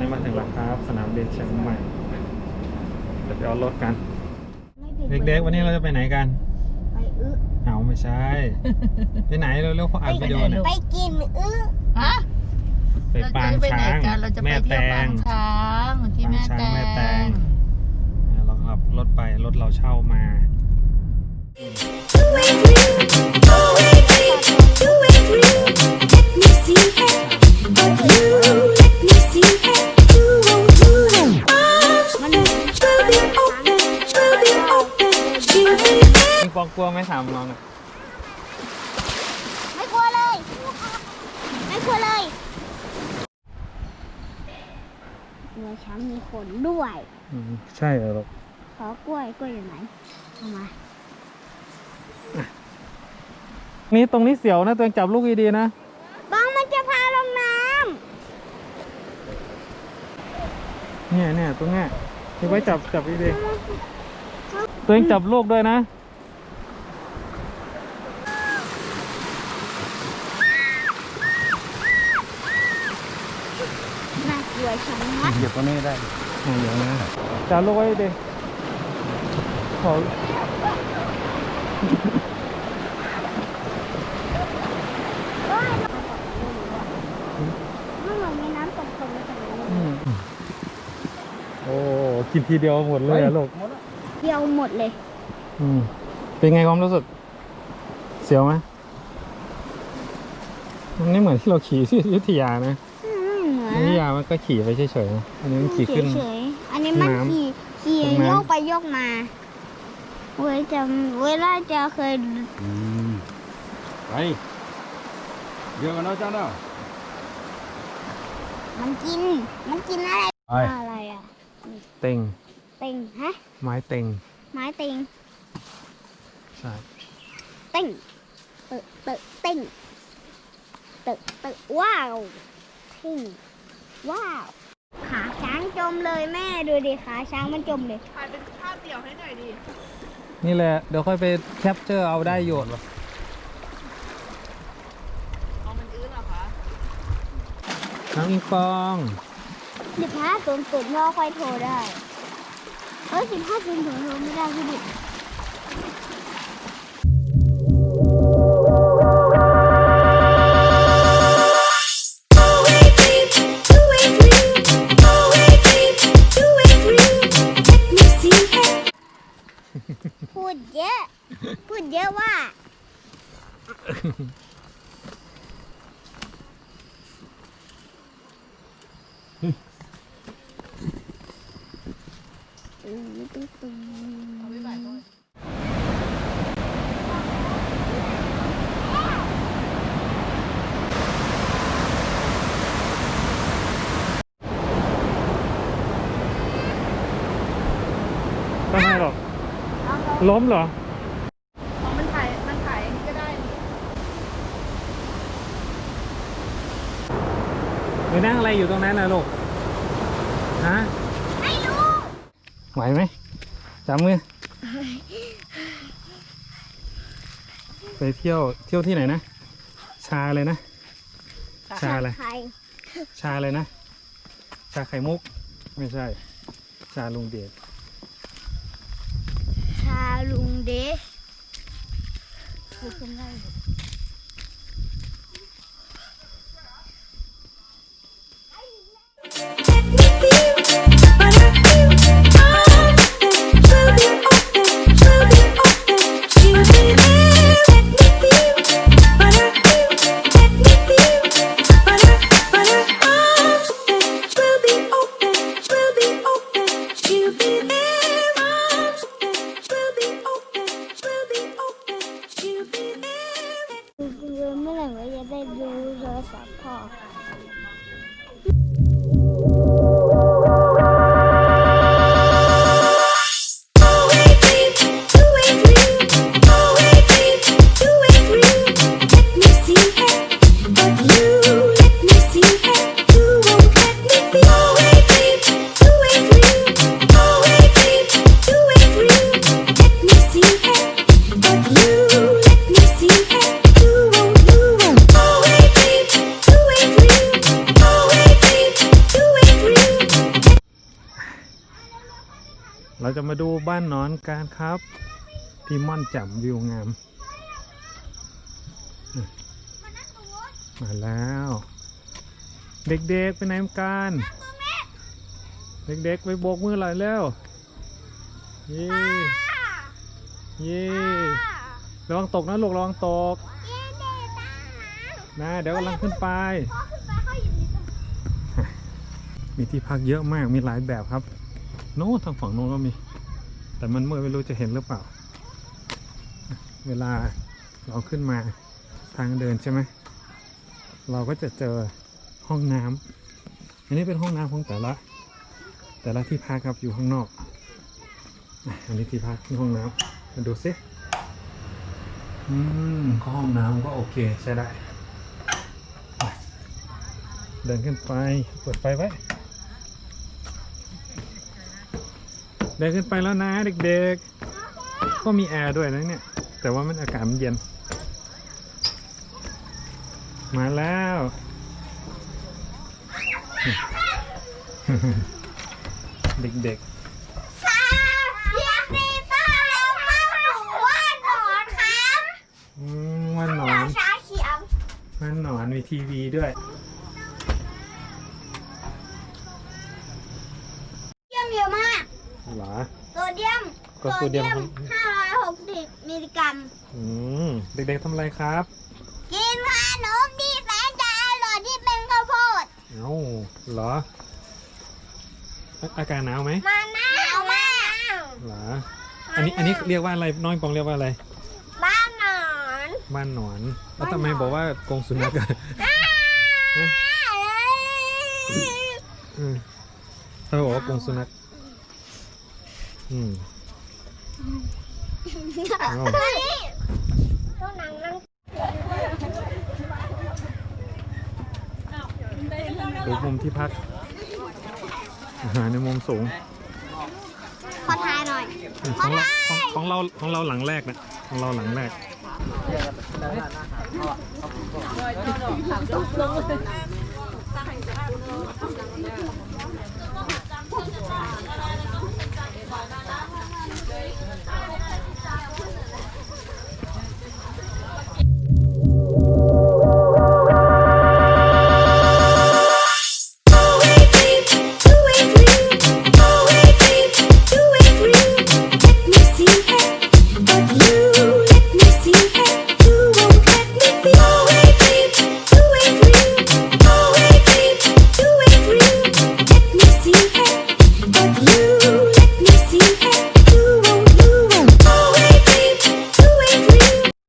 อ่าตอนนี้มาถึงแล้วครับ สนามบินเชียงใหม่เดี๋ยวไปเอารถกัน เด็กๆวันนี้เราจะไปไหนกัน ไปอึ เอาไม่ใช่ ไปไหนเร็วๆเขาอัดวิดีโอเนี่ยไปกินอึ ฮะไปปางเรจะไปช้าไหนงกันเราจะไปแม่แตเที่ยวปาง งช้างที่แม่ปางช้างแตแม่แตงงอ่าเราขับรถไปรถเราเช่ามามัน ไหมถามน้องหน่อยไม่กลัวเลย ไม่กลัวเลยหัวช้างมีขนด้วย อืมใช่เหรอลูกขอกล้วยกล้วยอยู่ไหนเอามานี่ตรงนี้เสียวนะตัวเองจับลูกดีๆนะบองมันจะพาลงน้เนี่ยเนี่ยตรงเนี้ยที่ไว้จับจับดีๆตัวเองจับลูกด้วยนะำ น่ากลัวชังมัดเหยียบตรงนี้ได้อ่าเดี๋ยวนะจับลูกไว้ดิขอมันเหมือนมีน้ำตกตรงนี้ตรงนี้อืมโอ้กินทีเดียวหมดเลยอะลูกเดียวหมดเลยอืมเป็นไงความรู้สึก เสียวไหมมันไม่เหมือนที่เราขี่ที่อยุธยานะ อืมเหมืออนยุธยามันก็ขี่ไปเฉยๆนะอันนี้มันขี่ขึ้น เฉยๆอันนี้มันน้ำขี่ขี่ตรงน้ำ โยกไปโยกมา เว้ยจะเวลาจะเคยอืมไปเดี๋ยวกันนะจ้าเนาะมันกิน มันกินอะไรไปอะไรอะเต็ง เต็งฮะไม้เต็ง ไม้เต็งใช่ เต็งเตะเตะเต็งเตะเตะว้าวทิ้ง ว้าวขาช้างจมเลยแม่ดูดิขาช้างมันจมเลยถ่ายเป็นภาพเดี่ยวให้หน่อยดินี่แหละ เดี๋ยวค่อยไปแคปเจอร์เอาได้โยนวะเอามันอื้อเหรอคะน้องอิงฟองสิบห้าศูนย์ศูนย์พ่อค่อยโทรได้เออสิบห้าศูนย์ศูนย์โทรไม่ได้พี่ดิ ล้มเหรอ เอามันถ่าย มันถ่ายอันนี้ก็ได้นี่ ไปนั่งอะไรอยู่ตรงนั้นนะลูก ฮะ ไม่รู้ไหวไหมจับมือ ไปเที่ยวเที่ยวที่ไหนนะ ชาเลยนะ ชาอะไร ใครชาเลยนะ ชาไข่มุก ไม่ใช่ ชาลุงเดชชาลุงเดช Thank you. เหรอเราจะมาดูบ้านนอนกันครับ ที่ม่อนแจ่มวิวงาม มาแล้ว เด็กๆไปไหนกันเด็กๆไปโบกมือหน่อยเร็วเย้เย้ระวังตกนะลูกระวังตกเย้เด็ดตานะเดี๋ยวกำลังขึ้นไปพอขึ้นไปเขาอยู่ในตัวมีที่พักเยอะมากมีหลายแบบครับ โน้ทางฝั่งโน้นก็มี แต่มันมืดไม่รู้จะเห็นหรือเปล่า เวลาเราขึ้นมาทางเดินใช่ไหม เราก็จะเจอห้องน้ำอันนี้เป็นห้องน้ำของแต่ละ แต่ละที่พักครับอยู่ข้างนอก อันนี้ที่พักที่ห้องน้ำมาดูสิอืมก็ห้องน้ำก็โอเคใช้ได้ เดินขึ้นไปเปิดไฟไว้ เดินขึ้นไปแล้วนะเด็กๆ ก็มีแอร์ด้วยนะเนี่ย แต่ว่ามันอากาศมันเย็น มาแล้ว เด็กค่ะเรียกดีต้อนรับเข้าสู่ว่านหนอนครับๆอืมวันหนอรานชาเขียววันหนอนมีทีวีด้วย เดียมก็โซเดียม560 มิลลิกรัม อืมเด็กๆทำอะไรครับ กินขนมที่แสนจะอร่อยที่เป็นข้าวโพด เอ้าเหรอ อาอากาศหนาวไหมมันหนาวมากเหรอ อันนี้อันนี้เรียกว่าอะไร น้อยปองเรียกว่าอะไร บ้านหนอนบ้านหนอน แล้วทำไมบอกว่ากรงสุนัขอะอืมทำไมบอกว่ากรงสุนัข อืมเอ้าต้องนั่งนั่งดูมุมที่พักอาหารในมุมสูง ขอทายหน่อยอืมของเราของของเราของเราหลังแรกนะของเราหลังแรก